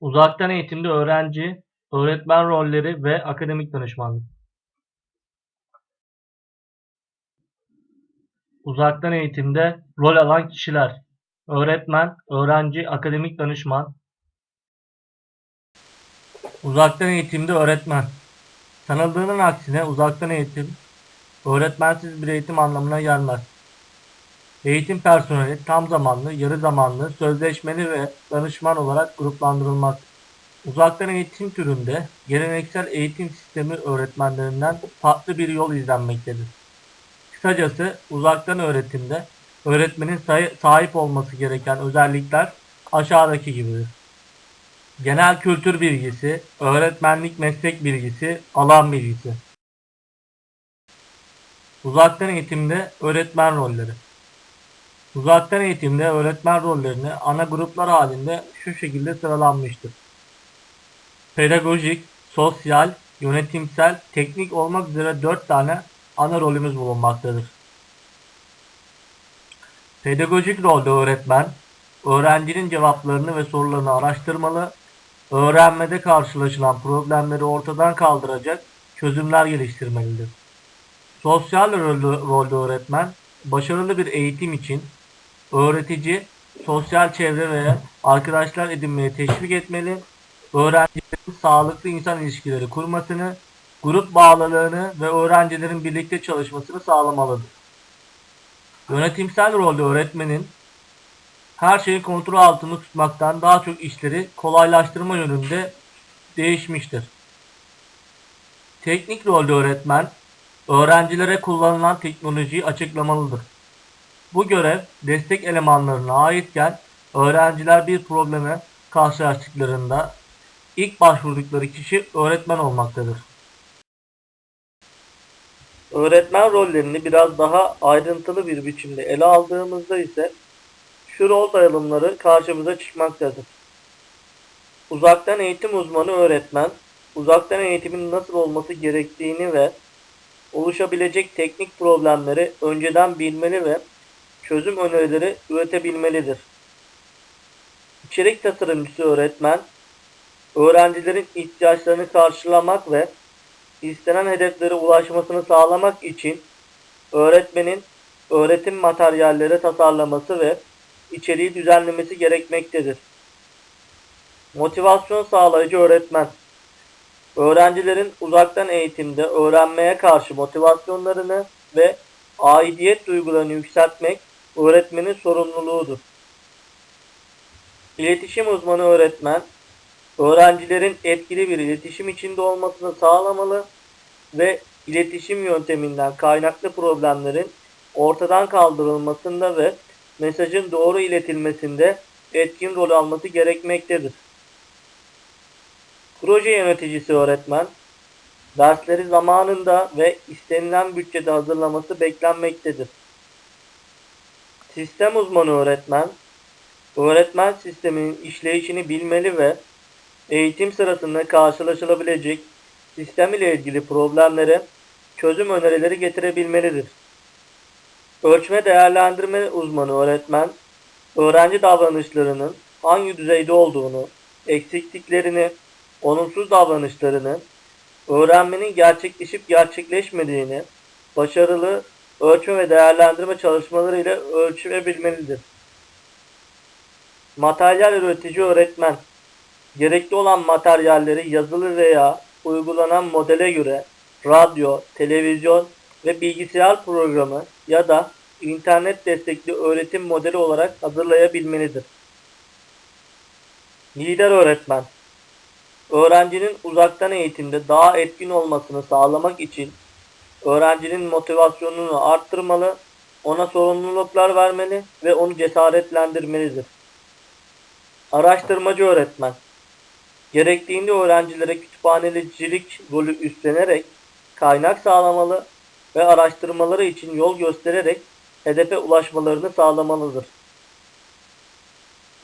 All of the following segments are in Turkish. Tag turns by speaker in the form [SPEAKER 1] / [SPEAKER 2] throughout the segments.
[SPEAKER 1] Uzaktan eğitimde öğrenci, öğretmen rolleri ve akademik danışmanlık. Uzaktan eğitimde rol alan kişiler: öğretmen, öğrenci, akademik danışman. Uzaktan eğitimde öğretmen. Sanıldığının aksine uzaktan eğitim, öğretmensiz bir eğitim anlamına gelmez. Eğitim personeli tam zamanlı, yarı zamanlı, sözleşmeli ve danışman olarak gruplandırılmaz. Uzaktan eğitim türünde geleneksel eğitim sistemi öğretmenlerinden farklı bir yol izlenmektedir. Kısacası uzaktan öğretimde öğretmenin sahip olması gereken özellikler aşağıdaki gibidir. Genel kültür bilgisi, öğretmenlik meslek bilgisi, alan bilgisi. Uzaktan eğitimde öğretmen rolleri. Uzaktan eğitimde öğretmen rollerini ana gruplar halinde şu şekilde sıralanmıştır. Pedagojik, sosyal, yönetimsel, teknik olmak üzere 4 tane ana rolümüz bulunmaktadır. Pedagojik rolde öğretmen, öğrencinin cevaplarını ve sorularını araştırmalı, öğrenmede karşılaşılan problemleri ortadan kaldıracak çözümler geliştirmelidir. Sosyal rolde, öğretmen, başarılı bir eğitim için öğretici, sosyal çevre veya arkadaşlar edinmeye teşvik etmeli, öğrencilerin sağlıklı insan ilişkileri kurmasını, grup bağlılığını ve öğrencilerin birlikte çalışmasını sağlamalıdır. Yönetimsel rolde öğretmenin her şeyi kontrol altında tutmaktan daha çok işleri kolaylaştırma yönünde değişmiştir. Teknik rolde öğretmen, öğrencilere kullanılan teknolojiyi açıklamalıdır. Bu görev destek elemanlarına aitken öğrenciler bir probleme karşılaştıklarında ilk başvurdukları kişi öğretmen olmaktadır. Öğretmen rollerini biraz daha ayrıntılı bir biçimde ele aldığımızda ise şu rol dayalımları karşımıza çıkmaktadır. Uzaktan eğitim uzmanı öğretmen, uzaktan eğitimin nasıl olması gerektiğini ve oluşabilecek teknik problemleri önceden bilmeli ve çözüm önerileri üretebilmelidir. İçerik tasarımcısı öğretmen, öğrencilerin ihtiyaçlarını karşılamak ve istenen hedeflere ulaşmasını sağlamak için öğretmenin öğretim materyalleri tasarlaması ve içeriği düzenlemesi gerekmektedir. Motivasyon sağlayıcı öğretmen Öğrencilerin uzaktan eğitimde öğrenmeye karşı motivasyonlarını ve aidiyet duygularını yükseltmek öğretmenin sorumluluğudur. İletişim uzmanı öğretmen, öğrencilerin etkili bir iletişim içinde olmasını sağlamalı ve iletişim yönteminden kaynaklı problemlerin ortadan kaldırılmasında ve mesajın doğru iletilmesinde etkin rol alması gerekmektedir. Proje yöneticisi öğretmen, dersleri zamanında ve istenilen bütçede hazırlaması beklenmektedir. Sistem uzmanı öğretmen, öğretmen sisteminin işleyişini bilmeli ve eğitim sırasında karşılaşılabilecek sistem ile ilgili problemlere çözüm önerileri getirebilmelidir. Ölçme değerlendirme uzmanı öğretmen, öğrenci davranışlarının hangi düzeyde olduğunu, eksikliklerini, olumsuz davranışlarını, öğrenmenin gerçekleşip gerçekleşmediğini, başarılı ölçme ve değerlendirme çalışmalarıyla ölçülebilmelidir. Materyal üretici öğretmen, gerekli olan materyalleri yazılı veya uygulanan modele göre radyo, televizyon ve bilgisayar programı ya da internet destekli öğretim modeli olarak hazırlayabilmelidir. Lider öğretmen Öğrencinin uzaktan eğitimde daha etkin olmasını sağlamak için öğrencinin motivasyonunu arttırmalı, ona sorumluluklar vermeli ve onu cesaretlendirmelidir. Araştırmacı öğretmen Gerektiğinde öğrencilere kütüphanecilik rolü üstlenerek kaynak sağlamalı ve araştırmaları için yol göstererek hedefe ulaşmalarını sağlamalıdır.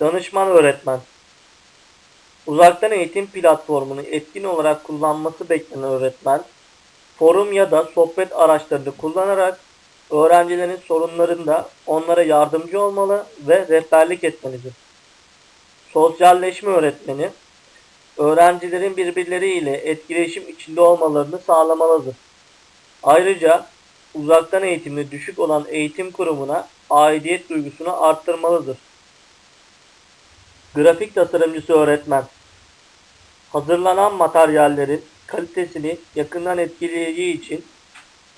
[SPEAKER 1] Danışman öğretmen Uzaktan eğitim platformunu etkin olarak kullanması beklenen öğretmen, forum ya da sohbet araçlarını kullanarak öğrencilerin sorunlarında onlara yardımcı olmalı ve rehberlik etmelidir. Sosyalleşme öğretmeni, öğrencilerin birbirleriyle etkileşim içinde olmalarını sağlamalıdır. Ayrıca uzaktan eğitimde düşük olan eğitim kurumuna aidiyet duygusunu arttırmalıdır. Grafik tasarımcısı öğretmen hazırlanan materyallerin kalitesini yakından etkileyeceği için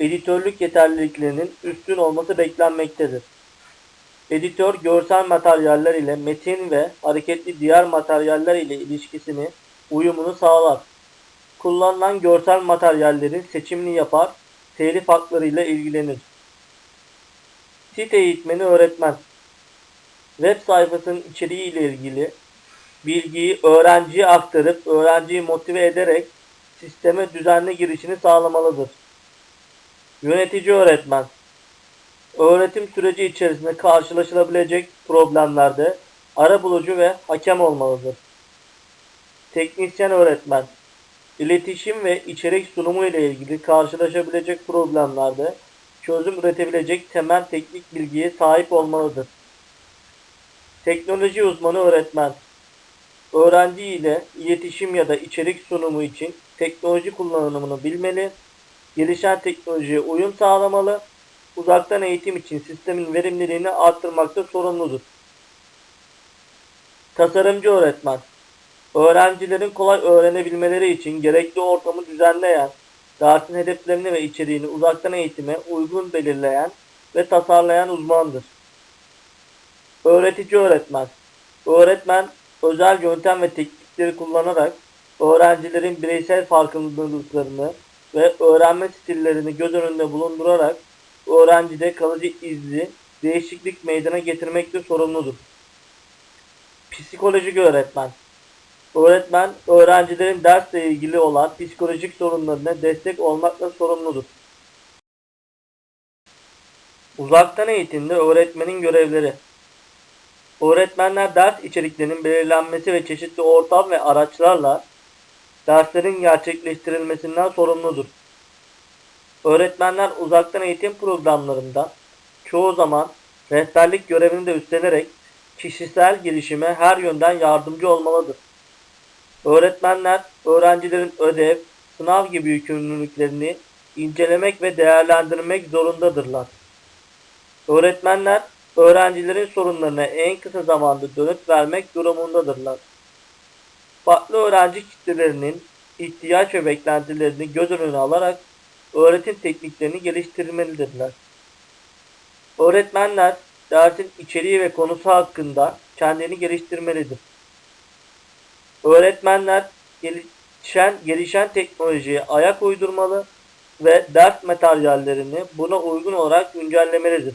[SPEAKER 1] editörlük yeterliliklerinin üstün olması beklenmektedir. Editör görsel materyaller ile metin ve hareketli diğer materyaller ile ilişkisini, uyumunu sağlar. Kullanılan görsel materyallerin seçimini yapar, telif hakları ile ilgilenir. Site eğitmeni öğretmen Web sayfasının içeriği ile ilgili bilgiyi öğrenciye aktarıp öğrenciyi motive ederek sisteme düzenli girişini sağlamalıdır. Yönetici öğretmen öğretim süreci içerisinde karşılaşılabilecek problemlerde arabulucu ve hakem olmalıdır. Teknisyen öğretmen iletişim ve içerik sunumu ile ilgili karşılaşabilecek problemlerde çözüm üretebilecek temel teknik bilgiye sahip olmalıdır. Teknoloji uzmanı öğretmen öğrenci ile iletişim ya da içerik sunumu için teknoloji kullanımını bilmeli, gelişen teknolojiye uyum sağlamalı, uzaktan eğitim için sistemin verimliliğini arttırmakta sorumludur. Tasarımcı öğretmen Öğrencilerin kolay öğrenebilmeleri için gerekli ortamı düzenleyen, dersin hedeflerini ve içeriğini uzaktan eğitime uygun belirleyen ve tasarlayan uzmandır. Öğretici öğretmen Öğretmen özel yöntem ve teknikleri kullanarak öğrencilerin bireysel farkındalıklarını ve öğrenme stillerini göz önünde bulundurarak öğrencide kalıcı izli değişiklik meydana getirmekte sorumludur. Psikolojik öğretmen Öğretmen, öğrencilerin dersle ilgili olan psikolojik sorunlarına destek olmakla sorumludur. Uzaktan eğitimde öğretmenin görevleri Öğretmenler ders içeriklerinin belirlenmesi ve çeşitli ortam ve araçlarla derslerin gerçekleştirilmesinden sorumludur. Öğretmenler uzaktan eğitim programlarında çoğu zaman rehberlik görevini de üstlenerek kişisel gelişime her yönden yardımcı olmalıdır. Öğretmenler öğrencilerin ödev, sınav gibi yükümlülüklerini incelemek ve değerlendirmek zorundadırlar. Öğretmenler öğrencilerin sorunlarına en kısa zamanda dönüt vermek durumundadırlar. Farklı öğrenci kitlelerinin ihtiyaç ve beklentilerini göz önüne alarak öğretim tekniklerini geliştirmelidirler. Öğretmenler dersin içeriği ve konusu hakkında kendini geliştirmelidir. Öğretmenler gelişen, gelişen teknolojiye ayak uydurmalı ve ders materyallerini buna uygun olarak güncellemelidir.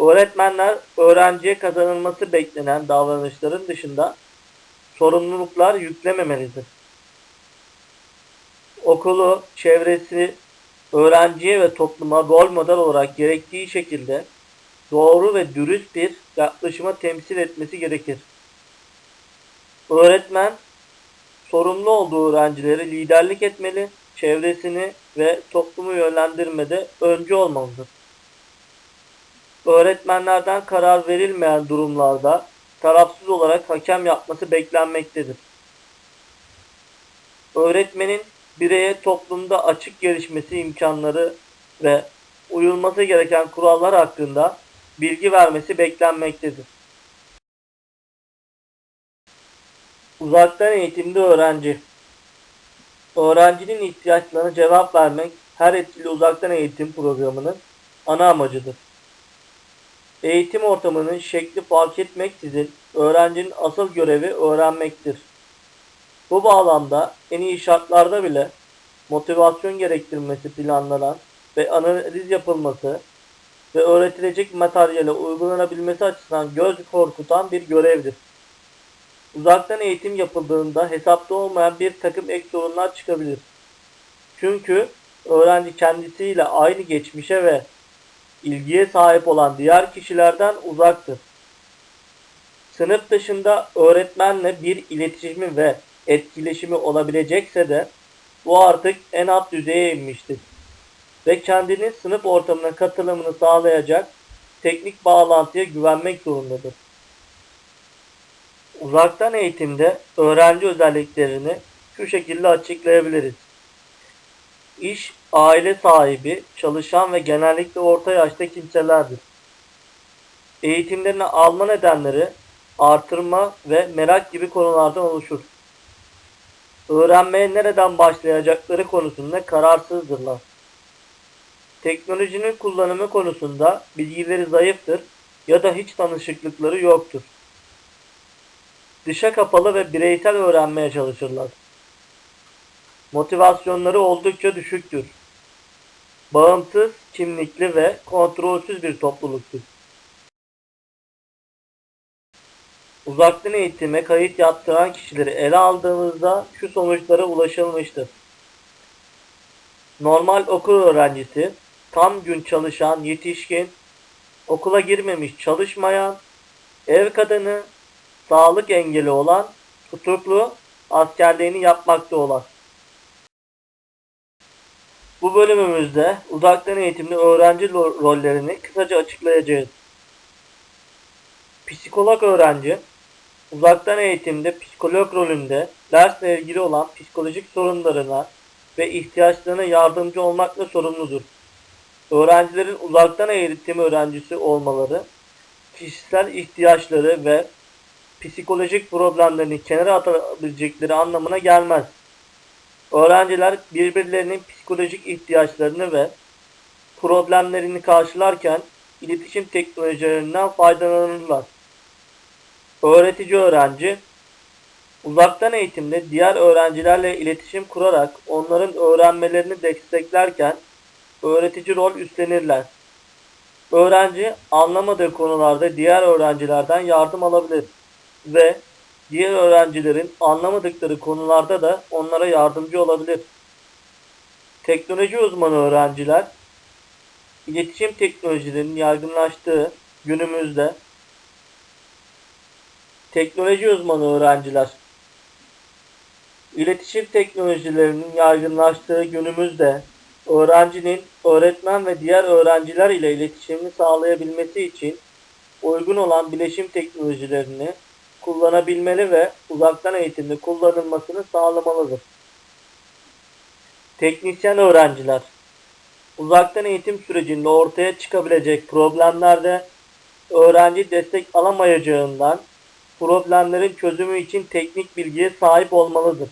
[SPEAKER 1] Öğretmenler öğrenciye kazanılması beklenen davranışların dışında sorumluluklar yüklememelidir. Okulu, çevresi, öğrenciye ve topluma rol model olarak gerektiği şekilde doğru ve dürüst bir yaklaşıma temsil etmesi gerekir. Öğretmen sorumlu olduğu öğrencileri liderlik etmeli, çevresini ve toplumu yönlendirmede öncü olmalıdır. Öğretmenlerden karar verilmeyen durumlarda tarafsız olarak hakem yapması beklenmektedir. Öğretmenin bireye toplumda açık gelişmesi imkanları ve uyulması gereken kurallar hakkında bilgi vermesi beklenmektedir. Uzaktan eğitimde öğrenci. Öğrencinin ihtiyaçlarına cevap vermek her etkili uzaktan eğitim programının ana amacıdır. Eğitim ortamının şekli fark etmeksizin öğrencinin asıl görevi öğrenmektir. Bu bağlamda en iyi şartlarda bile motivasyon gerektirmesi planlanan ve analiz yapılması ve öğretilecek materyale uygulanabilmesi açısından göz korkutan bir görevdir. Uzaktan eğitim yapıldığında hesapta olmayan bir takım ek sorunlar çıkabilir. Çünkü öğrenci kendisiyle aynı geçmişe ve ilgiye sahip olan diğer kişilerden uzaktır. Sınıf dışında öğretmenle bir iletişimi ve etkileşimi olabilecekse de bu artık en alt düzeye inmiştir. Ve kendini sınıf ortamına katılımını sağlayacak teknik bağlantıya güvenmek zorundadır. Uzaktan eğitimde öğrenci özelliklerini şu şekilde açıklayabiliriz. İş, aile sahibi, çalışan ve genellikle orta yaşta kimselerdir. Eğitimlerini alma nedenleri artırma ve merak gibi konulardan oluşur. Öğrenmeye nereden başlayacakları konusunda kararsızdırlar. Teknolojinin kullanımı konusunda bilgileri zayıftır ya da hiç tanışıklıkları yoktur. Dışa kapalı ve bireysel öğrenmeye çalışırlar. Motivasyonları oldukça düşüktür. Bağımsız, kimlikli ve kontrolsüz bir topluluktur. Uzaktan eğitime kayıt yaptıran kişileri ele aldığımızda şu sonuçlara ulaşılmıştır. Normal okul öğrencisi, tam gün çalışan yetişkin, okula girmemiş çalışmayan, ev kadını, sağlık engeli olan, tutuklu, askerliğini yapmakta olan. Bu bölümümüzde uzaktan eğitimli öğrenci rollerini kısaca açıklayacağız. Psikolog öğrenci, uzaktan eğitimde psikolog rolünde dersle ilgili olan psikolojik sorunlarına ve ihtiyaçlarına yardımcı olmakla sorumludur. Öğrencilerin uzaktan eğitim öğrencisi olmaları, kişisel ihtiyaçları ve psikolojik problemlerini kenara atabilecekleri anlamına gelmez. Öğrenciler birbirlerinin psikolojik ihtiyaçlarını ve problemlerini karşılarken iletişim teknolojilerinden faydalanırlar. Öğretici öğrenci uzaktan eğitimde diğer öğrencilerle iletişim kurarak onların öğrenmelerini desteklerken öğretici rol üstlenirler. Öğrenci anlamadığı konularda diğer öğrencilerden yardım alabilir ve diğer öğrencilerin anlamadıkları konularda da onlara yardımcı olabilir. Teknoloji uzmanı öğrenciler iletişim teknolojilerinin yaygınlaştığı günümüzde teknoloji uzmanı öğrenciler iletişim teknolojilerinin yaygınlaştığı günümüzde öğrencinin öğretmen ve diğer öğrenciler ile iletişimini sağlayabilmesi için uygun olan bileşim teknolojilerini kullanabilmeli ve uzaktan eğitimde kullanılmasını sağlamalıdır. Teknisyen öğrenciler Uzaktan eğitim sürecinde ortaya çıkabilecek problemlerde öğrenci destek alamayacağından problemlerin çözümü için teknik bilgiye sahip olmalıdır.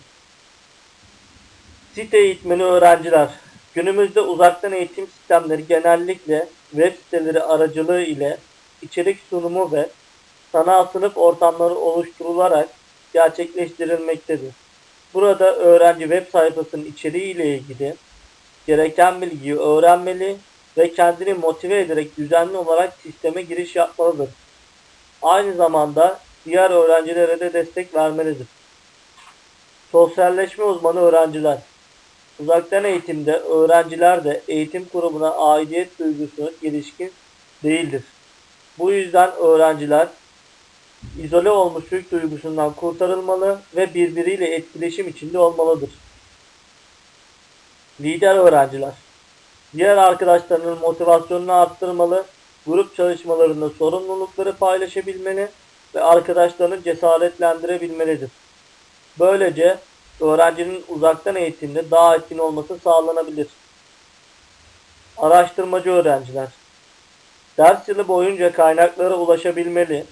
[SPEAKER 1] Site eğitmeni öğrenciler Günümüzde uzaktan eğitim sistemleri genellikle web siteleri aracılığı ile içerik sunumu ve sanal sınıf ortamları oluşturularak gerçekleştirilmektedir. Burada öğrenci web sayfasının içeriği ile ilgili gereken bilgiyi öğrenmeli ve kendini motive ederek düzenli olarak sisteme giriş yapmalıdır. Aynı zamanda diğer öğrencilere de destek vermelidir. Sosyalleşme uzmanı öğrenciler Uzaktan eğitimde öğrenciler de eğitim kurumuna aidiyet duygusu gelişkin değildir. Bu yüzden öğrenciler izole olmuşluk duygusundan kurtarılmalı ve birbiriyle etkileşim içinde olmalıdır. Lider öğrenciler Diğer arkadaşlarının motivasyonunu arttırmalı, grup çalışmalarında sorumlulukları paylaşabilmeli ve arkadaşlarını cesaretlendirebilmelidir. Böylece öğrencinin uzaktan eğitimde daha etkin olması sağlanabilir. Araştırmacı öğrenciler Ders yılı boyunca kaynaklara ulaşabilmeli,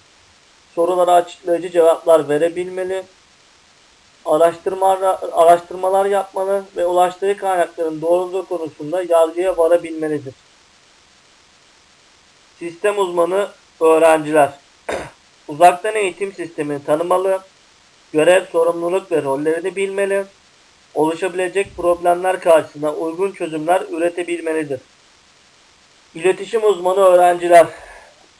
[SPEAKER 1] sorulara açıklayıcı cevaplar verebilmeli, araştırma, araştırmalar yapmalı ve ulaştığı kaynakların doğruluğu konusunda yargıya varabilmelidir. Sistem uzmanı öğrenciler uzaktan eğitim sistemini tanımalı, görev, sorumluluk ve rollerini bilmeli, oluşabilecek problemler karşısında uygun çözümler üretebilmelidir. İletişim uzmanı öğrenciler,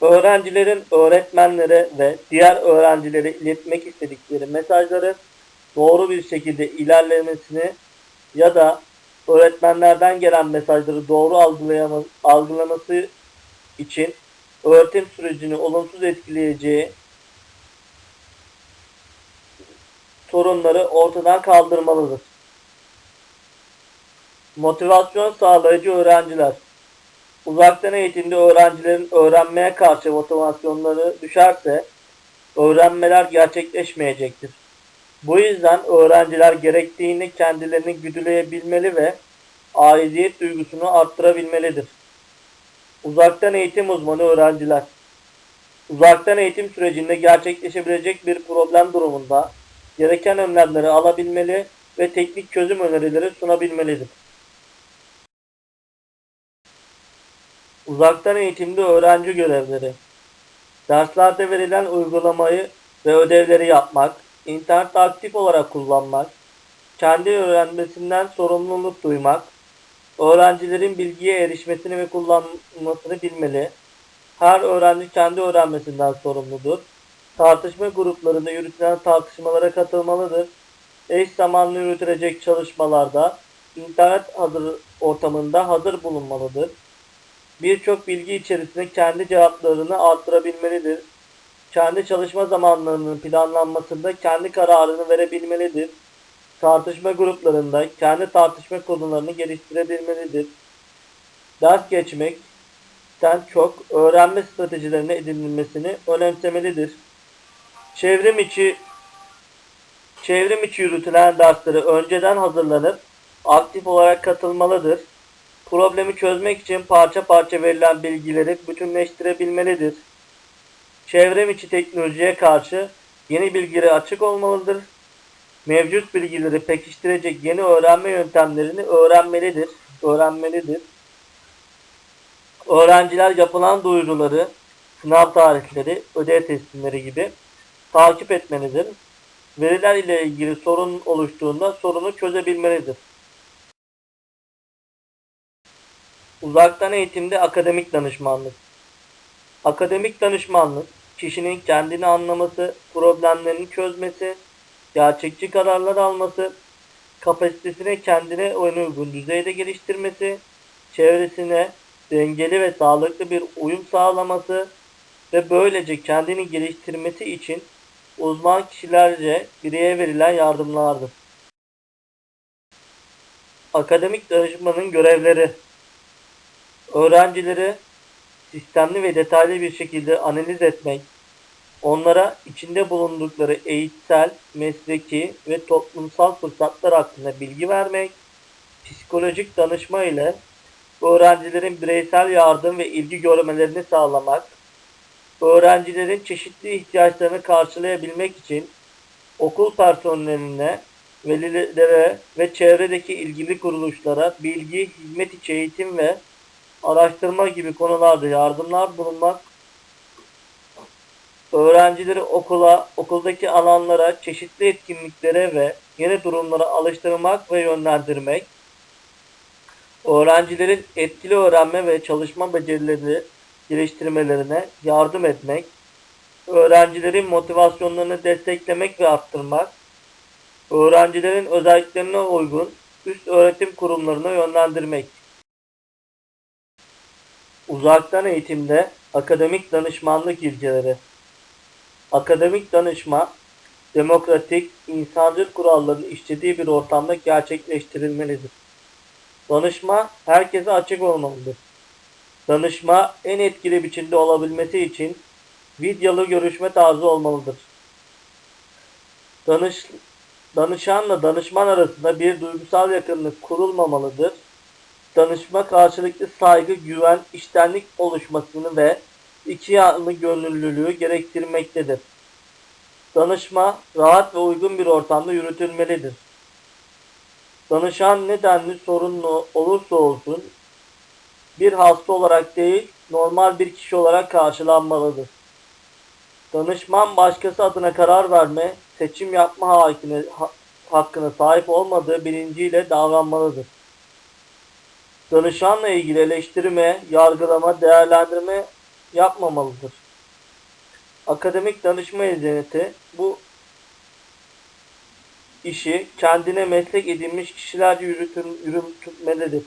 [SPEAKER 1] öğrencilerin öğretmenlere ve diğer öğrencilere iletmek istedikleri mesajları doğru bir şekilde ilerlemesini ya da öğretmenlerden gelen mesajları doğru algılaması için öğretim sürecini olumsuz etkileyeceği sorunları ortadan kaldırmalıdır. Motivasyon sağlayıcı öğrenciler Uzaktan eğitimde öğrencilerin öğrenmeye karşı motivasyonları düşerse öğrenmeler gerçekleşmeyecektir. Bu yüzden öğrenciler gerektiğini kendilerini güdüleyebilmeli ve aidiyet duygusunu arttırabilmelidir. Uzaktan eğitim uzmanı öğrenciler Uzaktan eğitim sürecinde gerçekleşebilecek bir problem durumunda gereken önlemleri alabilmeli ve teknik çözüm önerileri sunabilmelidir. Uzaktan eğitimde öğrenci görevleri Derslerde verilen uygulamayı ve ödevleri yapmak, internette aktif olarak kullanmak, kendi öğrenmesinden sorumluluk duymak, öğrencilerin bilgiye erişmesini ve kullanmasını bilmeli, her öğrenci kendi öğrenmesinden sorumludur. Tartışma gruplarında yürütülen tartışmalara katılmalıdır. Eş zamanlı yürütülecek çalışmalarda internet hazır ortamında hazır bulunmalıdır. Birçok bilgi içerisinde kendi cevaplarını arttırabilmelidir. Kendi çalışma zamanlarının planlanmasında kendi kararını verebilmelidir. Tartışma gruplarında kendi tartışma konularını geliştirebilmelidir. Ders geçmek, den çok öğrenme stratejilerine edinilmesini önemsemelidir. Çevrim içi çevrim içi yürütülen derslere önceden hazırlanıp aktif olarak katılmalıdır. Problemi çözmek için parça parça verilen bilgileri bütünleştirebilmelidir. Çevrim içi teknolojiye karşı yeni bilgilere açık olmalıdır. Mevcut bilgileri pekiştirecek yeni öğrenme yöntemlerini öğrenmelidir. Öğrenmelidir. Öğrenciler yapılan duyuruları, sınav tarihleri, ödev teslimleri gibi takip etmelidir. Veriler ile ilgili sorun oluştuğunda sorunu çözebilmelidir. Uzaktan eğitimde akademik danışmanlık. Akademik danışmanlık, kişinin kendini anlaması, problemlerini çözmesi, gerçekçi kararlar alması, kapasitesini kendine uygun düzeyde geliştirmesi, çevresine dengeli ve sağlıklı bir uyum sağlaması ve böylece kendini geliştirmesi için uzman kişilerce bireye verilen yardımlardır. Akademik danışmanın görevleri Öğrencileri sistemli ve detaylı bir şekilde analiz etmek, onlara içinde bulundukları eğitsel, mesleki ve toplumsal fırsatlar hakkında bilgi vermek, psikolojik danışma ile öğrencilerin bireysel yardım ve ilgi görmelerini sağlamak, öğrencilerin çeşitli ihtiyaçlarını karşılayabilmek için okul personeline, velilere ve çevredeki ilgili kuruluşlara bilgi, hizmet içi eğitim ve araştırma gibi konularda yardımlar bulunmak, öğrencileri okula, okuldaki alanlara, çeşitli etkinliklere ve yeni durumlara alıştırmak ve yönlendirmek, öğrencilerin etkili öğrenme ve çalışma becerilerini geliştirmelerine yardım etmek, öğrencilerin motivasyonlarını desteklemek ve arttırmak, öğrencilerin özelliklerine uygun üst öğretim kurumlarına yönlendirmek. Uzaktan eğitimde akademik danışmanlık ilkeleri. Akademik danışma, demokratik, insancıl kuralların işlediği bir ortamda gerçekleştirilmelidir. Danışma herkese açık olmalıdır. Danışma en etkili biçimde olabilmesi için videolu görüşme tarzı olmalıdır. Danış, danışanla danışman arasında bir duygusal yakınlık kurulmamalıdır. Danışma karşılıklı saygı, güven, iştenlik oluşmasını ve iki yanlı gönüllülüğü gerektirmektedir. Danışma rahat ve uygun bir ortamda yürütülmelidir. Danışan nedenli sorunlu olursa olsun bir hasta olarak değil normal bir kişi olarak karşılanmalıdır. Danışman başkası adına karar verme, seçim yapma hakkına, sahip olmadığı bilinciyle davranmalıdır. Danışanla ilgili eleştirme, yargılama, değerlendirme yapmamalıdır. Akademik danışma hizmeti bu işi kendine meslek edinmiş kişilerce yürütmelidir.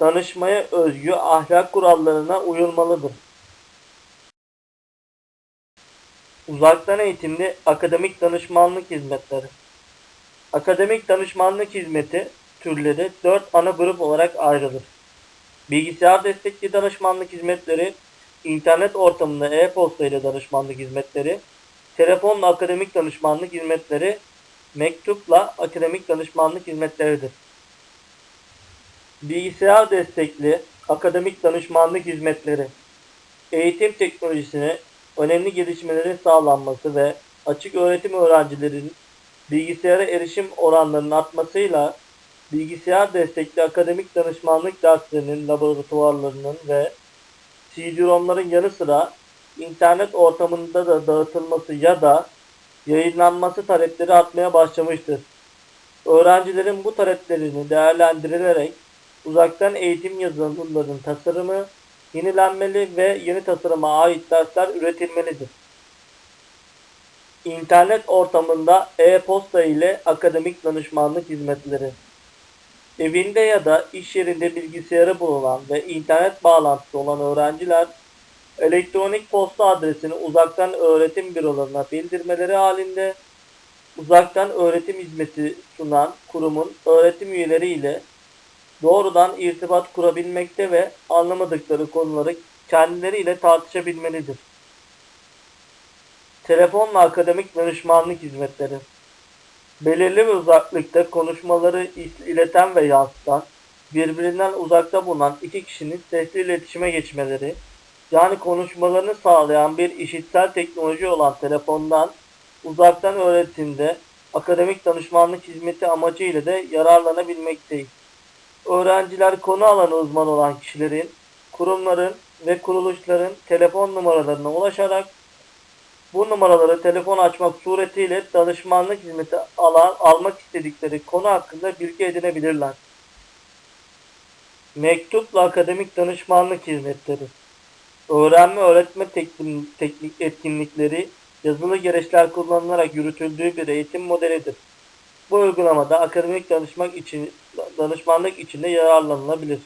[SPEAKER 1] Danışmaya özgü ahlak kurallarına uyulmalıdır. Uzaktan eğitimli akademik danışmanlık hizmetleri. Akademik danışmanlık hizmeti türleri 4 ana grup olarak ayrılır. Bilgisayar destekli danışmanlık hizmetleri internet ortamında e-posta ile danışmanlık hizmetleri, telefonla akademik danışmanlık hizmetleri, mektupla akademik danışmanlık hizmetleridir. Bilgisayar destekli akademik danışmanlık hizmetleri, eğitim teknolojisine önemli gelişmelerin sağlanması ve açık öğretim öğrencilerin bilgisayara erişim oranlarının artmasıyla bilgisayar destekli akademik danışmanlık derslerinin, laboratuvarlarının ve CD-ROM'ların yanı sıra internet ortamında da dağıtılması ya da yayınlanması talepleri artmaya başlamıştır. Öğrencilerin bu taleplerini değerlendirilerek uzaktan eğitim yazılımlarının tasarımı yenilenmeli ve yeni tasarıma ait dersler üretilmelidir. İnternet ortamında e-posta ile akademik danışmanlık hizmetleri. Evinde ya da iş yerinde bilgisayarı bulunan ve internet bağlantısı olan öğrenciler elektronik posta adresini uzaktan öğretim bürolarına bildirmeleri halinde uzaktan öğretim hizmeti sunan kurumun öğretim üyeleri ile doğrudan irtibat kurabilmekte ve anlamadıkları konuları kendileriyle tartışabilmelidir. Telefonla akademik danışmanlık hizmetleri. Belirli bir uzaklıkta konuşmaları il- ileten ve yansıtan, birbirinden uzakta bulunan iki kişinin sesli iletişime geçmeleri, yani konuşmalarını sağlayan bir işitsel teknoloji olan telefondan uzaktan öğretimde akademik danışmanlık hizmeti amacıyla da yararlanabilmekteyiz. Öğrenciler konu alanı uzmanı olan kişilerin, kurumların ve kuruluşların telefon numaralarına ulaşarak bu numaraları telefon açmak suretiyle danışmanlık hizmeti alan, almak istedikleri konu hakkında bilgi edinebilirler. Mektupla akademik danışmanlık hizmetleri. Öğrenme öğretme teknik, etkinlikleri yazılı gereçler kullanılarak yürütüldüğü bir eğitim modelidir. Bu uygulamada akademik danışmak için danışmanlık içinde yararlanılabilir.